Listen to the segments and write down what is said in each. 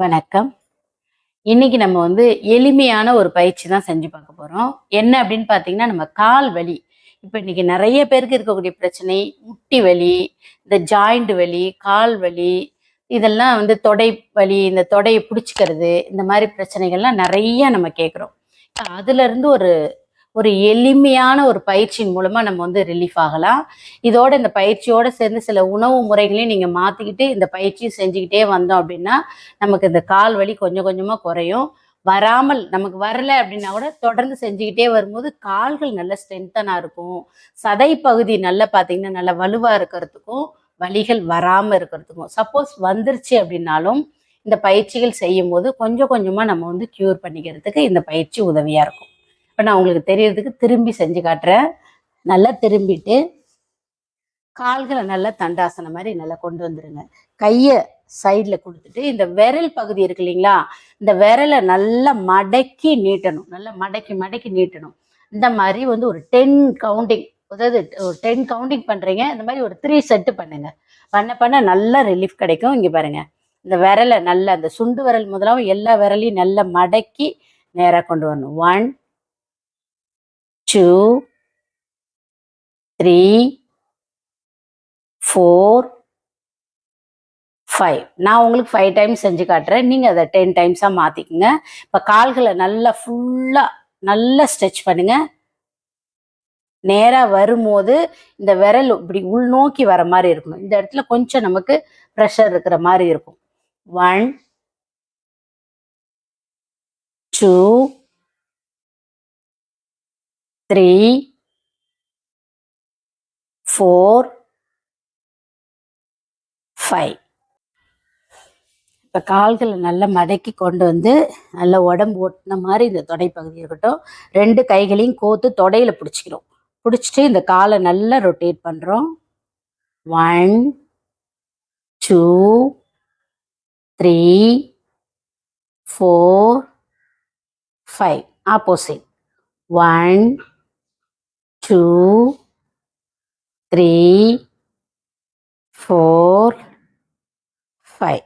வணக்கம். இன்னைக்கு நம்ம வந்து எளிமையான ஒரு பயிற்சி தான் செஞ்சு பார்க்க போறோம். என்ன அப்படின்னு பார்த்தீங்கன்னா நம்ம கால் வலி. இப்போ இன்னைக்கு நிறைய பேருக்கு இருக்கக்கூடிய பிரச்சனை முட்டி வலி இந்த ஜாயிண்ட் வலி கால் வலி இதெல்லாம் வந்து தொடை வலி இந்த தொடையை பிடிச்சிக்கிறது இந்த மாதிரி பிரச்சனைகள்லாம் நிறைய நம்ம கேட்குறோம் அதுல இருந்து ஒரு ஒரு எளிமையான ஒரு பயிற்சியின் மூலமாக நம்ம வந்து ரிலீஃப் ஆகலாம். இதோட இந்த பயிற்சியோடு சேர்ந்து சில உணவு முறைகளையும் நீங்கள் மாற்றிக்கிட்டு இந்த பயிற்சியும் செஞ்சுக்கிட்டே வந்தோம் அப்படின்னா நமக்கு இந்த கால் வலி கொஞ்சம் கொஞ்சமாக குறையும். வராமல் நமக்கு வரல அப்படின்னா கூட தொடர்ந்து செஞ்சுக்கிட்டே வரும்போது கால்கள் நல்ல ஸ்ட்ரென்த்தனாக இருக்கும். சதை பகுதி நல்லா பார்த்தீங்கன்னா நல்ல வலுவாக இருக்கிறதுக்கும் வலிகள் வராமல் இருக்கிறதுக்கும் சப்போஸ் வந்துருச்சு அப்படின்னாலும் இந்த பயிற்சிகள் செய்யும் போது கொஞ்சம் கொஞ்சமாக நம்ம வந்து க்யூர் பண்ணிக்கிறதுக்கு இந்த பயிற்சி உதவியாக இருக்கும். இப்போ நான் உங்களுக்கு தெரியறதுக்கு திரும்பி செஞ்சு காட்டுறேன். நல்லா திரும்பிட்டு கால்களை நல்லா தண்டாசனம் மாதிரி நல்லா கொண்டு வந்துருங்க. கையை சைடில் கொடுத்துட்டு இந்த விரல் பகுதி இருக்கு இல்லைங்களா? இந்த விரலை நல்லா மடக்கி நீட்டணும். நல்லா மடக்கி மடக்கி நீட்டணும். இந்த மாதிரி வந்து ஒரு டென் கவுண்டிங் அதாவது ஒரு டென் கவுண்டிங் பண்ணுறீங்க இந்த மாதிரி ஒரு த்ரீ செட்டு பண்ணுங்க. பண்ண பண்ண நல்லா ரிலீஃப் கிடைக்கும். இங்கே பாருங்க. இந்த விரலை நல்லா அந்த சுண்டு விரல் முதலாகவும் எல்லா விரலையும் நல்லா மடக்கி நேராக கொண்டு வரணும். One two three four five நான் உங்களுக்கு ஃபைவ் டைம்ஸ் செஞ்சு காட்டுறேன். நீங்கள் அதை டென் டைம்ஸாக மாற்றிக்குங்க இப்போ கால்களை நல்லா ஃபுல்லாக நல்லா ஸ்ட்ரெச் பண்ணுங்க. நேராக வரும்போது இந்த விரல் இப்படி உள்நோக்கி வர மாதிரி இருக்கணும். இந்த இடத்துல கொஞ்சம் நமக்கு ப்ரெஷர் இருக்கிற மாதிரி இருக்கும். One two three four five இப்போ கால்களை நல்லா மடக்கி கொண்டு வந்து நல்லா உடம்பு ஒட்டின மாதிரி இந்த தொடைப்பகுதி இருக்கட்டும். ரெண்டு கைகளையும் கோத்து தொடையில் பிடிச்சிக்கிறோம். பிடிச்சிட்டு இந்த காலை நல்லா ரொட்டேட் பண்ணுறோம் one two three four five opposite one two three four five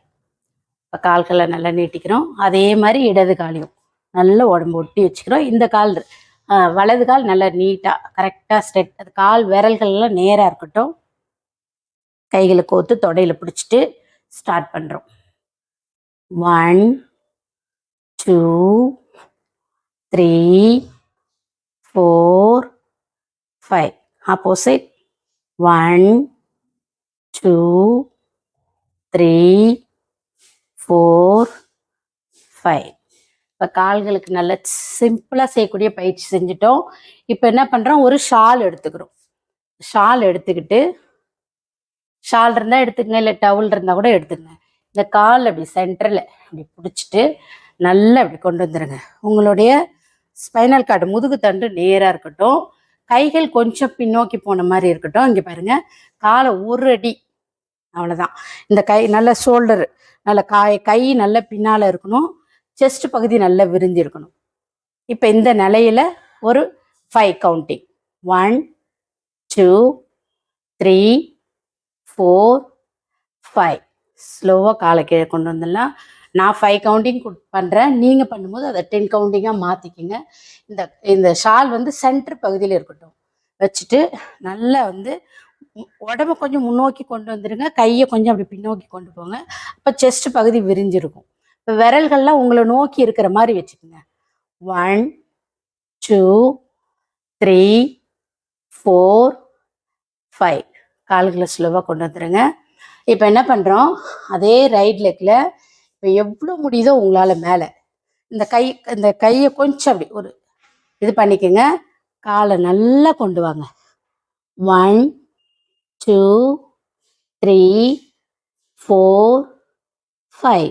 இப்போ கால்களை நல்லா நீட்டிக்கிறோம். அதே மாதிரி இடது காலையும் நல்லா உடம்பு ஒட்டி வச்சுக்கிறோம். இந்த கால் வலது கால் நல்லா நீட்டாக கரெக்டாக ஸ்ட்ரெட் அது கால் விரல்கள்லாம் நேராக இருக்கட்டும். கைகளை கோத்து தொடையில் பிடிச்சிட்டு ஸ்டார்ட் பண்ணுறோம் one two three four five opposite one two three four five இப்போ கால்களுக்கு நல்ல சிம்பிளாக செய்யக்கூடிய பயிற்சி செஞ்சுட்டோம். இப்போ என்ன பண்ணுறோம் ஒரு ஷால் எடுத்துக்கிறோம். ஷால் எடுத்துக்கிட்டு ஷால் இருந்தால் எடுத்துக்கங்க இல்லை டவுல் இருந்தால் கூட எடுத்துக்கங்க. இந்த கால் அப்படி சென்டரில் அப்படி பிடிச்சிட்டு நல்லா அப்படி கொண்டு வந்துடுங்க உங்களுடைய ஸ்பைனல் கார்டு முதுகு தண்டு நேராக இருக்கட்டும். கைகள் கொஞ்சம் பின்னோக்கி போன மாதிரி இருக்கட்டும். இங்கே பாருங்க. காலை ஒரு அடி. அவ்வளோதான் இந்த கை நல்ல ஷோல்டர் நல்ல காய் கை நல்ல பின்னால் இருக்கணும். செஸ்ட் பகுதி நல்லா விரிஞ்சு இருக்கணும். இப்போ இந்த நிலையில ஒரு five counting one two three four five ஸ்லோவாக காலை கீழே கொண்டு வந்துடலாம். நான் ஃபைவ் கவுண்டிங் பண்ணுறேன் நீங்கள் பண்ணும்போது அதை டென் கவுண்டிங்காக மாற்றிக்கிங்க இந்த இந்த ஷால் வந்து சென்டர் பகுதியில் இருக்கட்டும். வச்சுட்டு நல்லா வந்து உடம்ப கொஞ்சம் முன்னோக்கி கொண்டு வந்துடுங்க கையை கொஞ்சம் அப்படி பின்னோக்கி கொண்டு போங்க. அப்போ செஸ்ட் பகுதி விரிஞ்சிருக்கும். இப்போ விரல்கள்லாம் உங்களை நோக்கி இருக்கிற மாதிரி வச்சுக்கோங்க. One two three four five கால்களை ஸ்லோவாக கொண்டு வந்துடுங்க இப்போ என்ன பண்ணுறோம் அதே ரைட் லெக்கில் இப்போ எவ்வளோ முடியுதோ உங்களால் மேலே. இந்த கை இந்த கையை கொஞ்சம் அப்படி ஒரு இது பண்ணிக்கோங்க. காலை நல்லா கொண்டு வாங்க. One two three four five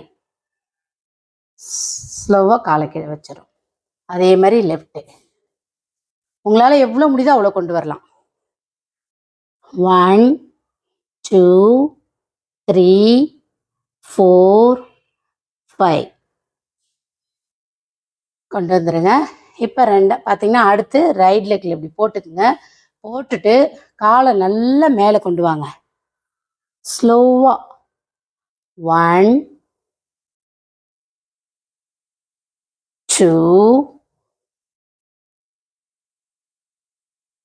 ஸ்லோவாக காலை கீழே வச்சிடும் அதே மாதிரி லெஃப்ட்டு உங்களால் எவ்வளோ முடியுதோ அவ்வளோ கொண்டு வரலாம். One two three four five கொண்டு வந்துடுங்க இப்போ ரெண்டு பார்த்தீங்கன்னா அடுத்து ரைட் லெக்கில் இப்படி போட்டுக்குங்க. போட்டுட்டு காலை நல்லா மேலே கொண்டு வாங்க. ஸ்லோவாக one two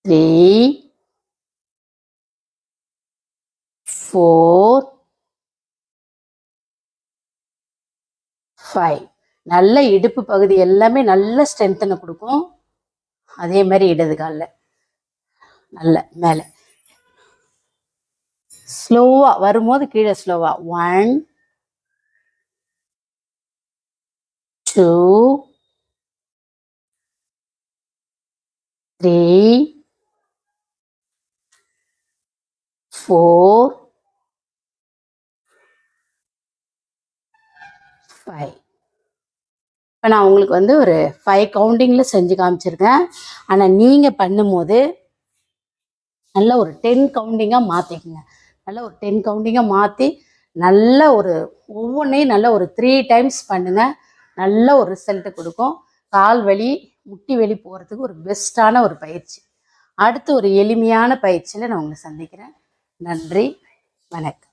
three four five நல்ல இடுப்பு பகுதி எல்லாமே நல்ல ஸ்ட்ரென்த்தனை கொடுக்கும். அதே மாதிரி இடது காலில். நல்ல மேலே. ஸ்லோவாக வரும்போது கீழே ஸ்லோவாக one two three four five இப்போ நான் உங்களுக்கு வந்து ஒரு ஃபைவ் கவுண்டிங்கில் செஞ்சு காமிச்சிருக்கேன். ஆனால் நீங்கள் பண்ணும்போது நல்ல ஒரு டென் கவுண்டிங்காக மாற்றிக்கங்க நல்ல ஒரு டென் கவுண்டிங்காக மாற்றி நல்ல ஒரு ஒவ்வொன்றையும் நல்ல ஒரு த்ரீ டைம்ஸ் பண்ணுங்க. நல்ல ஒரு ரிசல்ட்டு கொடுக்கும். கால் வலி முட்டி வலி போகிறதுக்கு ஒரு பெஸ்ட்டான ஒரு பயிற்சி. அடுத்து ஒரு எளிமையான பயிற்சியில் நான் உங்களை சந்திக்கிறேன். நன்றி. வணக்கம்.